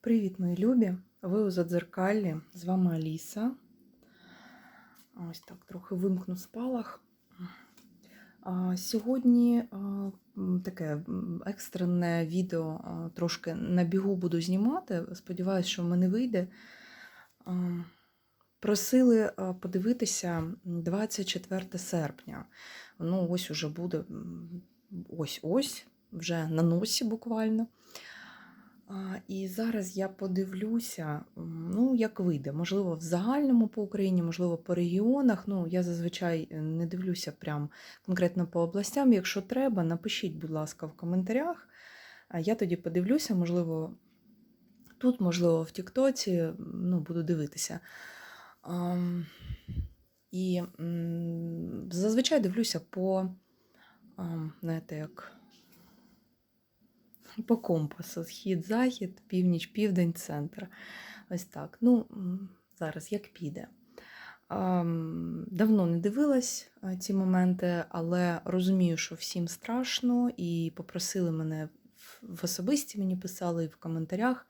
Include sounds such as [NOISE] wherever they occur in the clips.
Привіт, мої любі! Ви у Задзеркаллі. З вами Аліса. Ось так, трохи вимкну спалах. Сьогодні таке екстрене відео трошки на бігу буду знімати. Сподіваюсь, що в мене вийде. Просили подивитися 24 серпня. Ну, ось уже буде ось-ось, вже на носі буквально. І зараз я подивлюся, ну, як вийде. Можливо, в загальному по Україні, можливо, по регіонах. Ну, я зазвичай е, не дивлюся прям конкретно по областям. Якщо треба, напишіть, будь ласка, в коментарях. Я тоді подивлюся, можливо, тут, можливо, в Тіктоці, ну, буду дивитися. І зазвичай дивлюся по, знаєте, як по компасу: схід, захід, північ, південь, центр. Ось так. Ну, зараз як піде. Давно не дивилась ці моменти, але розумію, що всім страшно, і попросили мене в- особисті мені писали і в коментарях,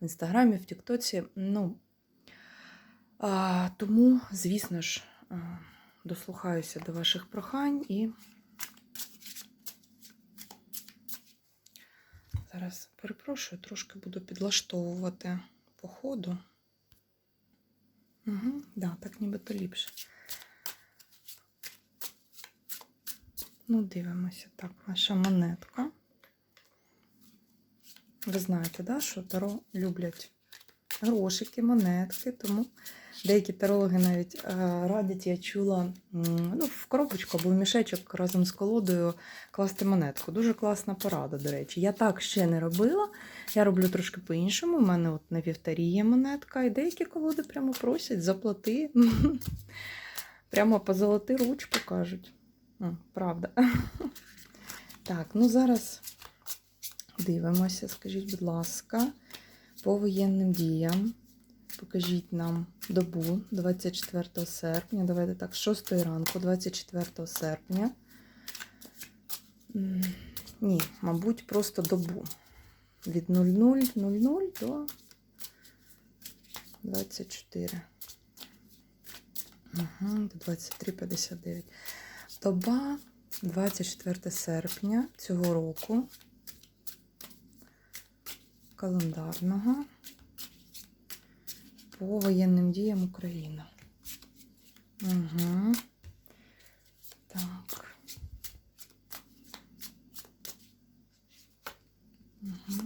в інстаграмі, в Тіктоці. Ну, тому, звісно ж, дослухаюся до ваших прохань і Зараз перепрошую, трошки буду підлаштовувати по ходу. Угу, да, так нібито ліпше. Ну, дивимося. Так, наша монетка. Ви знаєте, да, що таро люблять грошики, монетки, тому деякі тарологи навіть е, радять, я чула ну, в коробочку або в мішечок разом з колодою класти монетку. Дуже класна порада, до речі. Я так ще не робила. Я роблю трошки по-іншому. У мене от на вівтарі є монетка, і деякі колоди прямо просять заплати. [LAUGHS] Прямо позолоти ручку кажуть. Правда. [LAUGHS] Так, ну зараз дивимося, скажіть, будь ласка, по воєнним діям. Покажіть нам добу 24 серпня. Давайте так, з 6 ранку, 24 серпня. Ні, мабуть, просто добу. Від 00.00 до 24. Угу, до 23.59. Доба 24 серпня цього року. Календарного по воєнним діям України. Угу. Так. Угу.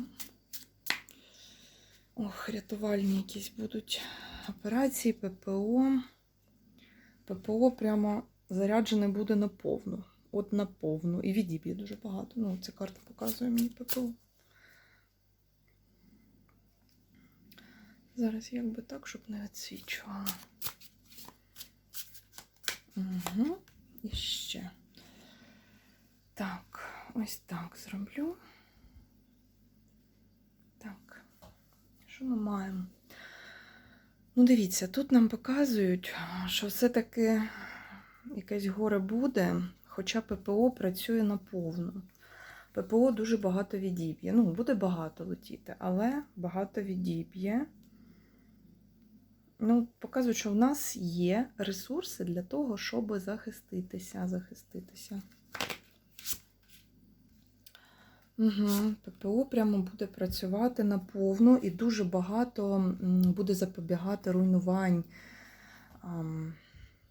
Ох, рятувальні якісь будуть операції, ППО. ППО прямо заряджене буде на повну. От на повну. І відіб'є дуже багато. Ну, ця карта показує мені ППО. Зараз як би так, щоб не відсвічувала. Угу. І ще. Так, ось так зроблю. Так, що ми маємо? Ну, дивіться, тут нам показують, що все-таки якесь горе буде, хоча ППО працює наповну. ППО дуже багато відіб'є. Ну, буде багато летіти, але багато відіб'є. Ну, показують, що в нас є ресурси для того, щоб захиститися, захиститися. Угу. ППО прямо буде працювати наповну і дуже багато буде запобігати руйнувань.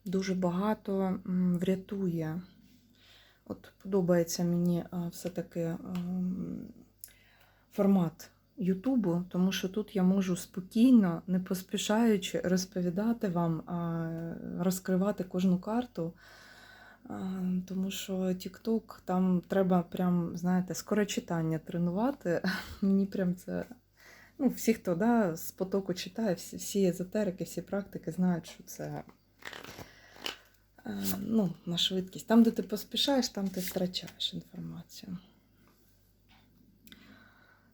Дуже багато врятує. От подобається мені все-таки формат Ютубу, тому що тут я можу спокійно, не поспішаючи розповідати вам, розкривати кожну карту. Тому що TikTok, там треба прям, знаєте, скорочитання тренувати. [LAUGHS] Мені прям це. Ну, всі, хто да, з потоку читає, всі, езотерики, всі практики знають, що це е, ну, на швидкість. Там, де ти поспішаєш, там ти втрачаєш інформацію.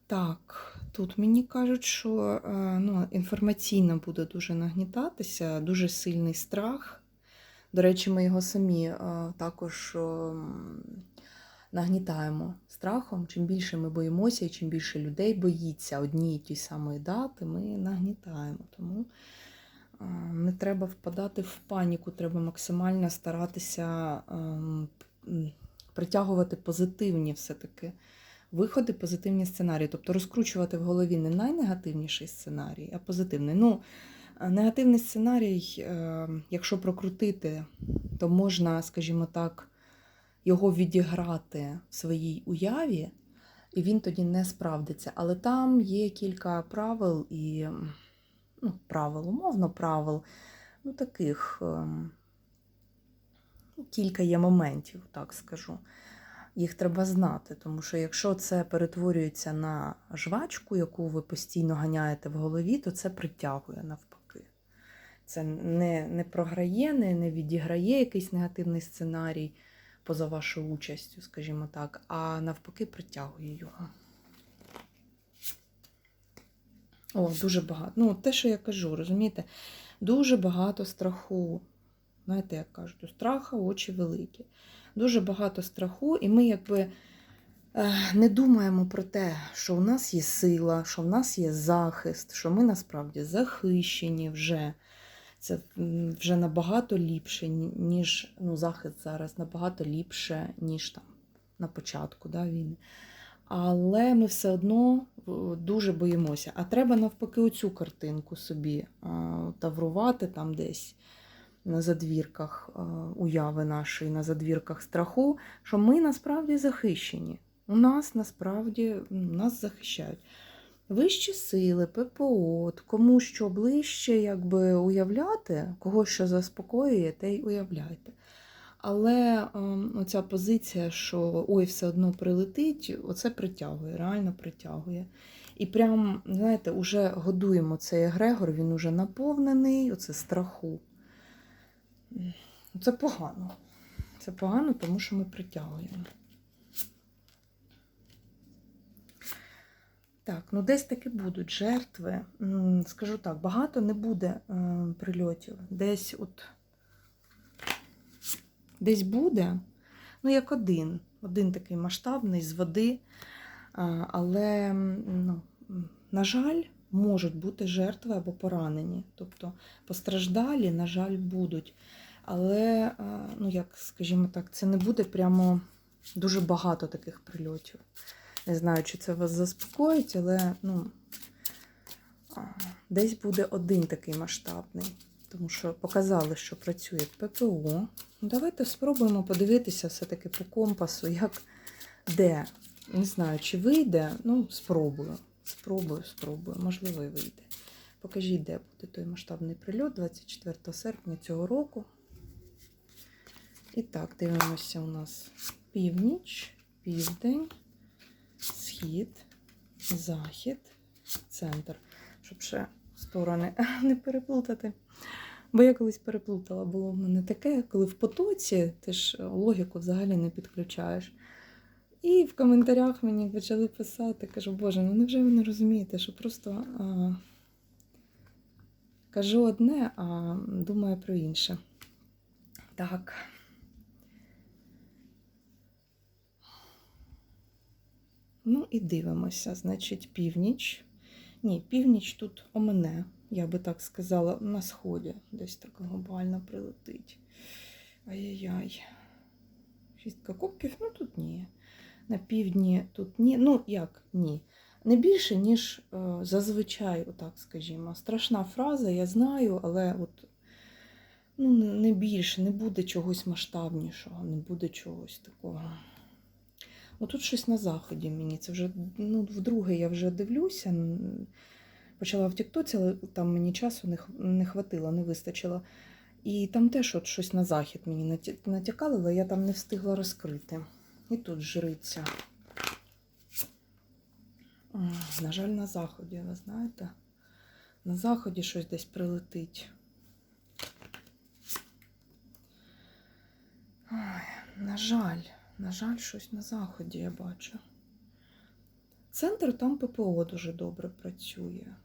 Так, тут мені кажуть, що е, ну, інформаційно буде дуже нагнітатися, дуже сильний страх. До речі, ми його самі е, також ем, нагнітаємо страхом. Чим більше ми боїмося, і чим більше людей боїться однієї ті самої дати, ми нагнітаємо. Тому не треба впадати в паніку, треба максимально старатися ем, притягувати позитивні все-таки виходи, позитивні сценарії. Тобто розкручувати в голові не найнегативніший сценарій, а позитивний. Ну, негативний сценарій, е, якщо прокрутити, то можна, скажімо так, його відіграти в своїй уяві, і він тоді не справдиться. Але там є кілька правил і ну, правил, умовно правил, ну таких ем, кілька є моментів, так скажу. Їх треба знати, тому що якщо це перетворюється на жвачку, яку ви постійно ганяєте в голові, то це притягує навпаки. Це не, не програє, не, не відіграє якийсь негативний сценарій поза вашою участю, скажімо так, а навпаки притягує його. О, дуже багато. Ну, те, що я кажу, розумієте, дуже багато страху. Знаєте, як кажуть, у страха очі великі. Дуже багато страху, і ми якби е, не думаємо про те, що у нас є сила, що в нас є захист, що ми насправді захищені вже. Це вже набагато ліпше, ніж ну, захист зараз набагато ліпше, ніж там на початку да, війни. Але ми все одно дуже боїмося. А треба навпаки оцю картинку собі таврувати там десь на задвірках уяви нашої, на задвірках страху, що ми насправді захищені. У нас насправді нас захищають. Вищі сили, ППО, кому що ближче, якби уявляти, кого що заспокоює, те й уявляйте. Але ем, оця позиція, що ой, все одно прилетить, оце притягує, реально притягує. І прям, знаєте, уже годуємо цей егрегор, він уже наповнений, оце страху. Це погано. Це погано, тому що ми притягуємо. Так, ну десь таки будуть жертви. Скажу так, багато не буде е, прильотів. Десь от десь буде, ну як один, один такий масштабний з води. Але, ну, на жаль, можуть бути жертви або поранені. Тобто постраждалі, на жаль, будуть. Але, ну як скажімо так, це не буде прямо дуже багато таких прильотів. Не знаю, чи це вас заспокоїть, але ну, десь буде один такий масштабний. Тому що показали, що працює ППО. Ну, Давайте спробуємо подивитися все-таки по компасу, як де. Не знаю, чи вийде. Ну, спробую. Спробую, спробую. Можливо, і вийде. Покажіть, де буде той масштабний прильот 24 серпня цього року. І так, дивимося у нас північ, південь, схід, захід, центр. Щоб ще сторони [LAUGHS] не переплутати. Бо я колись переплутала, було в мене таке, коли в потоці ти ж логіку взагалі не підключаєш. І в коментарях мені почали писати, кажу, Боже, ну невже ви не розумієте, що просто а, кажу одне, а думаю про інше. Так. Ну і дивимося, значить, північ. Ні, північ тут у мене, я би так сказала, на сході десь так глобально прилетить. Ай-яй-яй. Шістка кубків, ну тут ні. На півдні тут ні. Ну, як ні. Не більше, ніж е, зазвичай, отак скажімо. Страшна фраза, я знаю, але от, ну, не- більше, не буде чогось масштабнішого, не буде чогось такого. Отут щось на заході мені. Це вже ну, вдруге я вже дивлюся. Почала в Тіктоці, але там мені часу не, не хватило, не вистачило. І там теж от щось на захід мені натякало, але я там не встигла розкрити. І тут жриця. На жаль, на заході, ви знаєте. На заході щось десь прилетить. Ой, на жаль, на жаль, щось на заході я бачу. Центр там ППО дуже добре працює.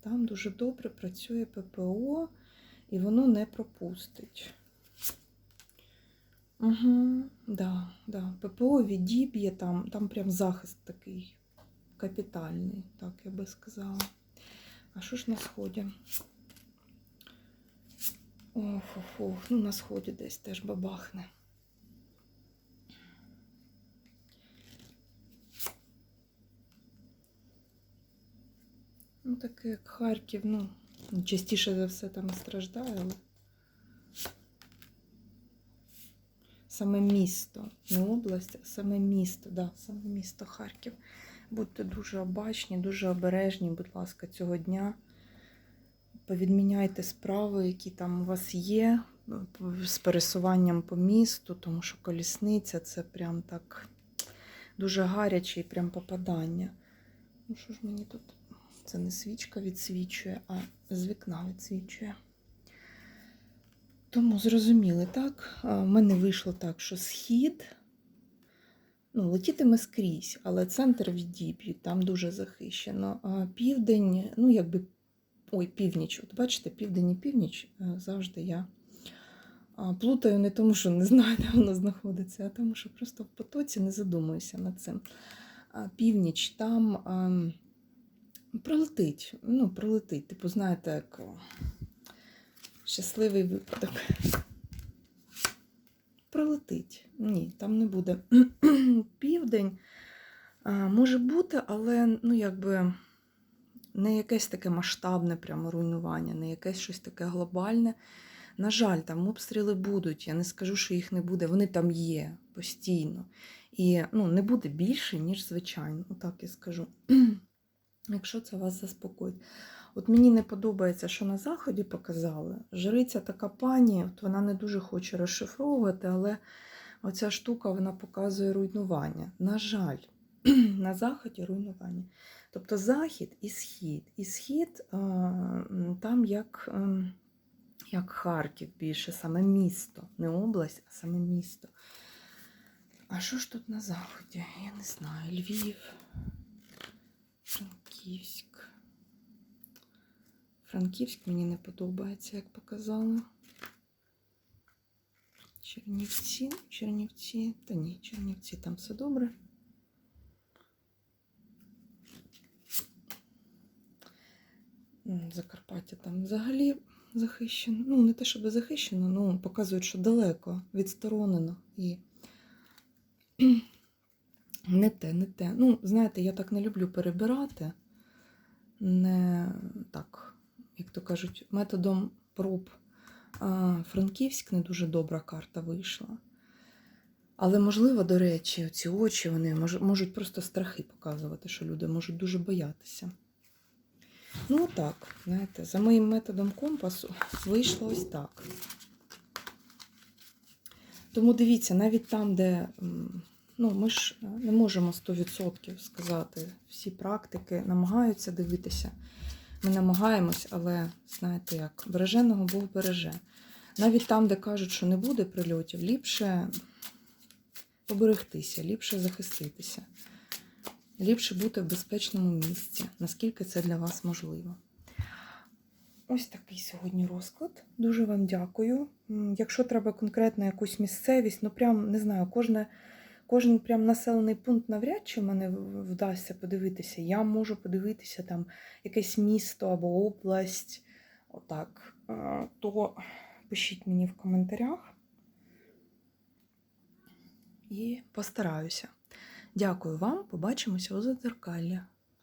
Там дуже добре працює ППО, і воно не пропустить. Угу, да, да. ППО відіб'є там, там прям захист такий капітальний, так я би сказала. А що ж на сході? Ох, ох, ох, ну на сході десь теж бабахне. Ну, таке як Харків, ну, частіше за все там страждає, але саме місто, не область, а саме місто, да, саме місто Харків. Будьте дуже обачні, дуже обережні, будь ласка, цього дня. Повідміняйте справи, які там у вас є, з пересуванням по місту, тому що колісниця це прям так дуже гаряче і прям попадання. Ну що ж мені тут? Це не свічка відсвічує, а з вікна відсвічує. Тому зрозуміли, так? А, В мене вийшло так, що схід ну, летітиме скрізь, але центр відіб'ють, там дуже захищено. А південь, ну якби. Ой, північ. От бачите, південь і північ е, завжди я плутаю не тому, що не знаю, де воно знаходиться, а тому, що просто в потоці не задумуюся над цим. А, північ там. ем, Пролетить, ну, пролетить. Типу, знаєте, як щасливий випадок. Пролетить. Ні, там не буде. [CLEARS THROAT] Південь а, може бути, але ну, якби не якесь таке масштабне прямо руйнування, не якесь щось таке глобальне. На жаль, там обстріли будуть. Я не скажу, що їх не буде. Вони там є постійно. І ну, не буде більше, ніж звичайно. Отак я скажу. [CLEARS THROAT] Якщо це вас заспокоїть. От мені не подобається, що на заході показали. Жриця така пані, от вона не дуже хоче розшифровувати, але оця штука вона показує руйнування. На жаль, [CLEARS THROAT] на заході руйнування. Тобто захід і схід. І схід там як, ем, як Харків більше, саме місто, не область, а саме місто. А що ж тут на заході? Я не знаю. Львів. Франківськ. Франківськ мені не подобається, як показали. Чернівці, Чернівці, та ні, Чернівці, там все добре. Закарпаття там взагалі захищено. Ну, не те, щоб захищено, ну показують, що далеко, відсторонено і [CLEARS THROAT] не те, не те. Ну, знаєте, я так не люблю перебирати. Не так, як то кажуть, методом проб. Франківськ не дуже добра карта вийшла. Але, можливо, до речі, ці очі вони можуть просто страхи показувати, що люди можуть дуже боятися. Ну, отак, знаєте, за моїм методом компасу вийшло ось так. Тому дивіться, навіть там, де ну, ми ж не можемо 100% сказати, всі практики намагаються дивитися. Ми намагаємось, але знаєте як, береженого Бог береже. Навіть там, де кажуть, що не буде прильотів, ліпше поберегтися, ліпше захиститися, ліпше бути в безпечному місці, наскільки це для вас можливо. Ось такий сьогодні розклад. Дуже вам дякую. Якщо треба конкретно якусь місцевість, ну прям не знаю, кожне, кожен прям населений пункт навряд чи в мене вдасться подивитися. Я можу подивитися там якесь місто або область. Отак. Е, То пишіть мені в коментарях і постараюся. Дякую вам, побачимося у задзеркаллі.